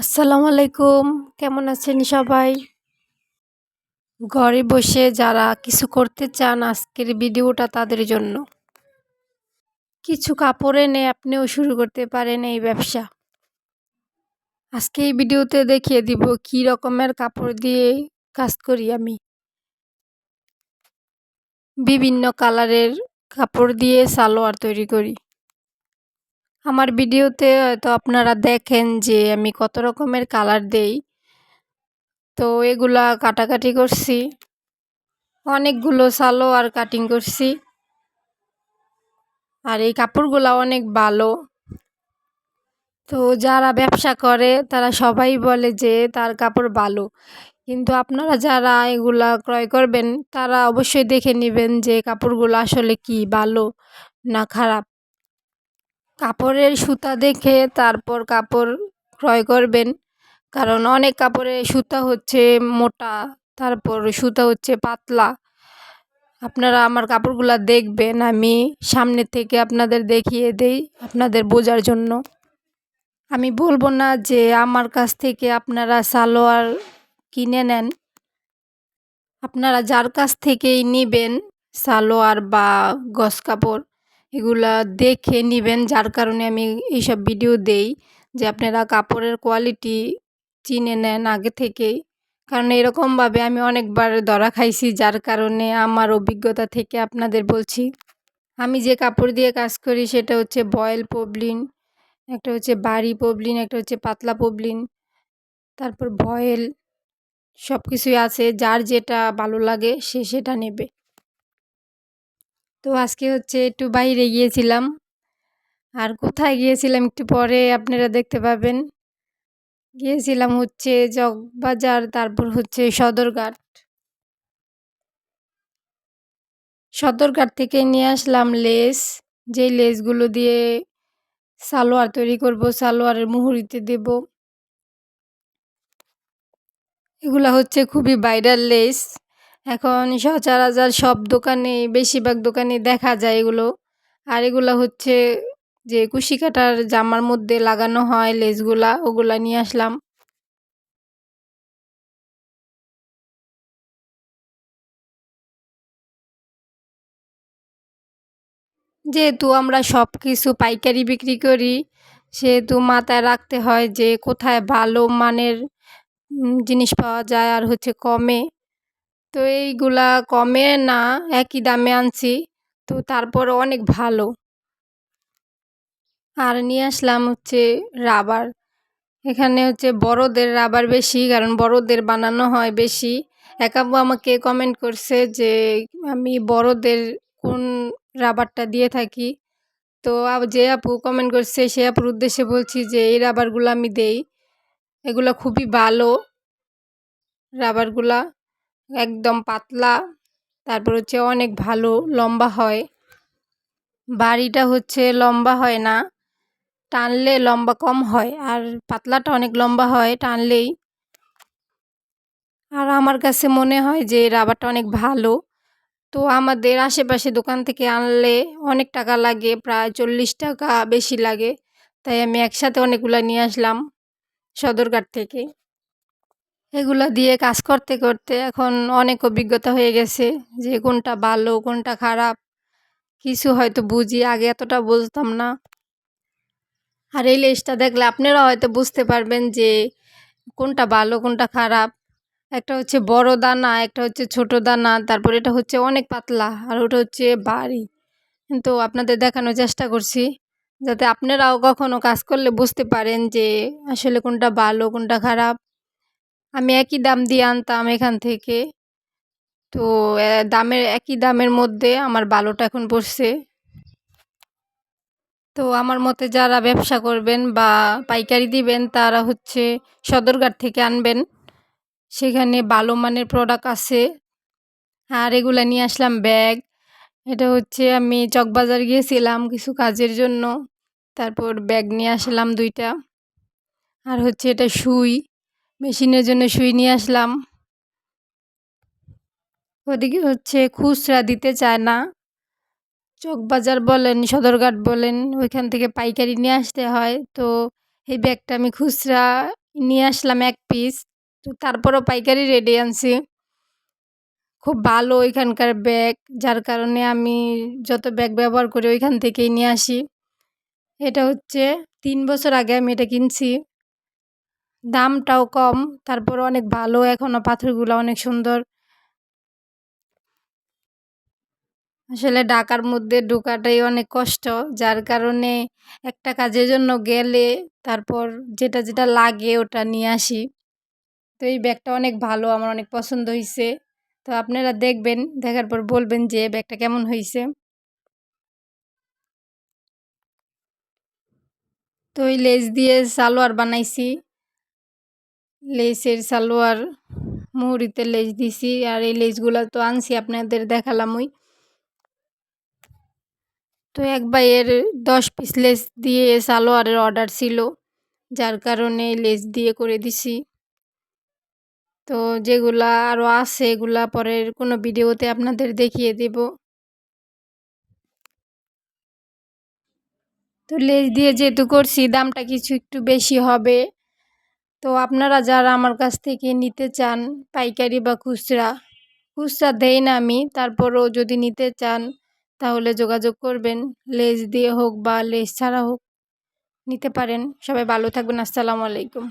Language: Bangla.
আসসালামু আলাইকুম। কেমন আছেন সবাই? ঘরে বসে যারা কিছু করতে চান আজকের ভিডিওটা তাদের জন্য। কিছু কাপড় এনে আপনিও শুরু করতে পারেন এই ব্যবসা। আজকে এই ভিডিওতে দেখিয়ে দিব কি রকমের কাপড় দিয়ে কাজ করি আমি। বিভিন্ন কালারের কাপড় দিয়ে সালোয়ার তৈরি করি। আমার ভিডিওতে হয়তো আপনারা দেখেন যে আমি কত রকমের কালার দেই। তো এগুলা কাটাকাটি করছি। অনেকগুলো সালোয়ার কাটিং করছি। আর এই কাপড়গুলো অনেক ভালো। তো যারা ব্যবসা করে, তারা সবাই বলে যে তার কাপড় ভালো। কিন্তু আপনারা যারা এগুলা ক্রয় করবেন, তারা অবশ্যই দেখে নেবেন যে কাপড়গুলো আসলে কি ভালো না খারাপ। কাপড়ের সুতা দেখে তারপর কাপড় ক্রয় করবেন। কারণ অনেক কাপড়ের সুতা হচ্ছে মোটা, তারপর সুতা হচ্ছে পাতলা। আপনারা আমার কাপড়গুলো দেখবেন, আমি সামনে থেকে আপনাদের দেখিয়ে দেই, আপনাদের বোঝার জন্য। আমি বলব না যে আমার কাছ থেকে আপনারা সালোয়ার কিনে নেন। আপনারা যার কাছ থেকেই নেবেন সালোয়ার বা গস কাপড় এগুলা দেখে নেবেন, যার কারণে আমি এইসব ভিডিও দেই যে আপনারা কাপড়ের কোয়ালিটি চিনে নেন আগে থেকেই। কারণ এরকমভাবে আমি অনেকবার ধরা খাইছি, যার কারণে আমার অভিজ্ঞতা থেকে আপনাদের বলছি। আমি যে কাপড় দিয়ে কাজ করি সেটা হচ্ছে বয়েল পবলিন একটা হচ্ছে বাড়ি পবলিন একটা হচ্ছে পাতলা পবলিন তারপর বয়েল সব কিছুই আছে, যার যেটা ভালো লাগে সে সেটা নেবে। তো আজকে হচ্ছে একটু বাইরে গিয়েছিলাম। আর কোথায় গিয়েছিলাম একটু পরে আপনারা দেখতে পাবেন। গিয়েছিলাম হচ্ছে জগবাজার তারপর হচ্ছে সদরঘাট। সদরঘাট থেকে নিয়ে আসলাম লেস। যেই লেসগুলো দিয়ে সালোয়ার তৈরি করব, সালোয়ারের মুহুরিতে দেব। এগুলো হচ্ছে খুবই ভাইরাল লেস। এখন সচরাচর সব দোকানে বেশিরভাগ দোকানে দেখা যায় এগুলো। আর এগুলো হচ্ছে যে কুশি কাটার জামার মধ্যে লাগানো হয়, লেসগুলা, ওগুলা নিয়ে আসলাম। যেহেতু আমরা সব কিছু পাইকারি বিক্রি করি, সেহেতু মাথায় রাখতে হয় যে কোথায় ভালো মানের জিনিস পাওয়া যায় আর হচ্ছে কমে। তো এইগুলা কমে না, একই দামে আনছি। তো তারপর অনেক ভালো। আর নিয়ে আসলাম হচ্ছে রাবার। এখানে হচ্ছে বড়দের রাবার বেশি, কারণ বড়দের বানানো হয় বেশি। এক আপু আমাকে কমেন্ট করছে যে, আমি বড়দের কোন রাবারটা দিয়ে থাকি? তো যে আপু কমেন্ট করছে, সে আপুর উদ্দেশ্যে বলছি যে, এই রাবারগুলো আমি দেই। এগুলো খুবই ভালো রাবারগুলা। একদম পাতলা। তারপর হচ্ছে অনেক ভালো, লম্বা হয়। বাড়িটা হচ্ছে লম্বা হয় না, টানলে লম্বা কম হয়, আর পাতলাটা অনেক লম্বা হয় টানলেই। আর আমার কাছে মনে হয় যে রাবারটা অনেক ভালো। তো আমাদের আশেপাশে দোকান থেকে আনলে অনেক টাকা লাগে, প্রায় চল্লিশ টাকা বেশি লাগে। তাই আমি একসাথে অনেকগুলো নিয়ে আসলাম সদরঘাট থেকে। এগুলো দিয়ে কাজ করতে করতে এখন অনেক অভিজ্ঞতা হয়ে গেছে যে কোনটা ভালো, কোনটা খারাপ। কিছু হয়তো বুঝি, আগে এতটা বুঝতাম না। আর এই লেসটা দেখলে আপনারা হয়তো বুঝতে পারবেন যে কোনটা ভালো, কোনটা খারাপ। একটা হচ্ছে বড় দানা, একটা হচ্ছে ছোট দানা, তারপর এটা হচ্ছে অনেক পাতলা আর ওটা হচ্ছে বাড়ি। কিন্তু আপনাদের দেখানোর চেষ্টা করছি যাতে আপনারাও কখনও কাজ করলে বুঝতে পারেন যে আসলে কোনটা ভালো, কোনটা খারাপ। আমি একই দাম দিয়ে আনতাম এখান থেকে। তো দামের, একই দামের মধ্যে আমার ভালোটা এখন পড়ছে। তো, আমার মতে যারা ব্যবসা করবেন বা পাইকারি দিবেন, তারা হচ্ছে সদরঘাট থেকে আনবেন। সেখানে ভালো মানের প্রোডাক্ট আছে। আর এগুলো নিয়ে আসলাম ব্যাগ এটা হচ্ছে আমি চকবাজার গিয়েছিলাম কিছু কাজের জন্য। তারপর ব্যাগ নিয়ে আসলাম দুইটা। আর হচ্ছে এটা সুই। মেশিনের জন্য সুই নিয়ে আসলাম। ওদিকে হচ্ছে খুচরা দিতে চায় না। চকবাজার বলেন, সদরঘাট বলেন, ওইখান থেকে পাইকারি নিয়ে আসতে হয়। তো এই ব্যাগটা আমি খুচরা নিয়ে আসলাম এক পিস তো তারপরও পাইকারি রেডি আনছি। খুব ভালো ওইখানকার ব্যাগ, যার কারণে আমি যত ব্যাগ ব্যবহার করি ওইখান থেকেই নিয়ে আসি। এটা হচ্ছে তিন বছর আগে আমি এটা কিনছি। দামটাও কম তারপর অনেক ভালো। এখনও পাথরগুলো অনেক সুন্দর। আসলে ঢাকার মধ্যে ঢোকাটাই অনেক কষ্ট। যার কারণে একটা কাজের জন্য গেলে তারপর যেটা যেটা লাগে ওটা নিয়ে আসি। তো এই ব্যাগটা অনেক ভালো, আমার অনেক পছন্দ হয়েছে তো আপনারা দেখবেন, দেখার পর বলবেন যে ব্যাগটা কেমন হয়েছে তো ওই লেজ দিয়ে সালোয়ার বানাইছি। লেসের সালোয়ার মুহুরিতে লেস দিছি, আর এই লেসগুলো তো আনছি, আপনাদের দেখালাম ওই। তো এক বাইয়ের দশ পিস লেস দিয়ে সালোয়ারের অর্ডার ছিল, যার কারণে লেস দিয়ে করে দিছি। তো যেগুলা আরও আছে, এগুলা পরের কোনো ভিডিওতে আপনাদের দেখিয়ে দেব। তো লেস দিয়ে যেহেতু করছি, দামটা কিছু একটু বেশি হবে। তো আপনারা যারা আমার কাছ থেকে নিতে চান পাইকারি বা খুচরা খুচরা দেই না আমি, তারপরও যদি নিতে চান তাহলে যোগাযোগ করবেন। লেজ দিয়ে হোক বা লেজ ছাড়া হোক, নিতে পারেন। সবাই ভালো থাকবেন। আসসালামু আলাইকুম।